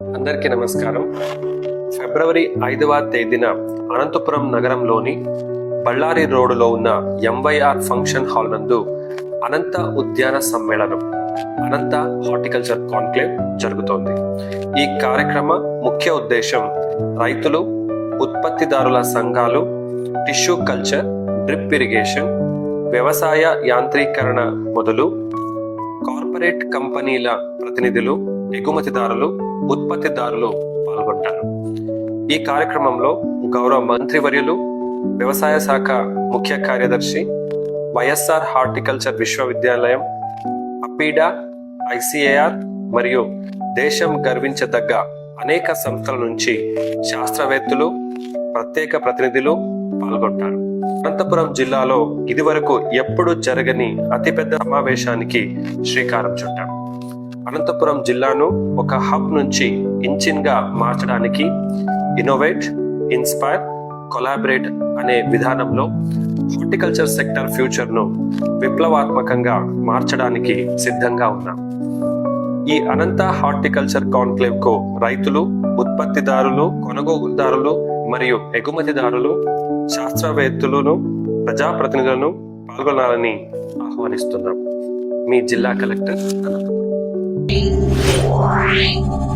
అందరికీ నమస్కారం. ఫిబ్రవరి ఐదవ తేదీన అనంతపురం నగరంలోని బళ్ళారి రోడ్డులో ఉన్న ఎంవైఆర్ ఫంక్షన్ హాల్ నందు అనంత ఉద్యాన సమ్మేళనం అనంత హార్టికల్చర్ కాన్క్లేవ్ జరుగుతోంది. ఈ కార్యక్రమ ముఖ్య ఉద్దేశం రైతులు ఉత్పత్తిదారుల సంఘాలు టిష్యూ కల్చర్ డ్రిప్ ఇరిగేషన్ వ్యవసాయ యాంత్రీకరణ మొదలు కార్పొరేట్ కంపెనీల ప్రతినిధులు ఎగుమతిదారులు ఉత్పత్తిదారులు పాల్గొంటారు. ఈ కార్యక్రమంలో గౌరవ మంత్రివర్యులు వ్యవసాయ శాఖ ముఖ్య కార్యదర్శి వైఎస్ఆర్ హార్టికల్చర్ విశ్వవిద్యాలయం అపీడా ఐసిఏఆర్ మరియు దేశం గర్వించదగ్గ అనేక సంస్థల నుంచి శాస్త్రవేత్తలు ప్రత్యేక ప్రతినిధులు పాల్గొంటారు. అనంతపురం జిల్లాలో ఇదివరకు ఎప్పుడు జరగని అతిపెద్ద సమావేశానికి శ్రీకారం చుట్టాం. అనంతపురం జిల్లాను ఒక హబ్ నుంచి ఇంజిన్గా మార్చడానికి ఇన్నోవేట్ ఇన్స్పైర్ కొలాబరేట్ అనే విధానంలో హార్టికల్చర్ సెక్టర్ ఫ్యూచర్ను విప్లవాత్మకంగా మార్చడానికి సిద్ధంగా ఉన్నాం. ఈ అనంత హార్టికల్చర్ కాన్క్లేవ్కు రైతులు ఉత్పత్తిదారులు కొనుగోలుదారులు మరియు ఎగుమతిదారులు శాస్త్రవేత్తలను ప్రజాప్రతినిధులను పాల్గొనాలని ఆహ్వానిస్తున్నాం. మీ జిల్లా కలెక్టర్ అనంతపురం. 我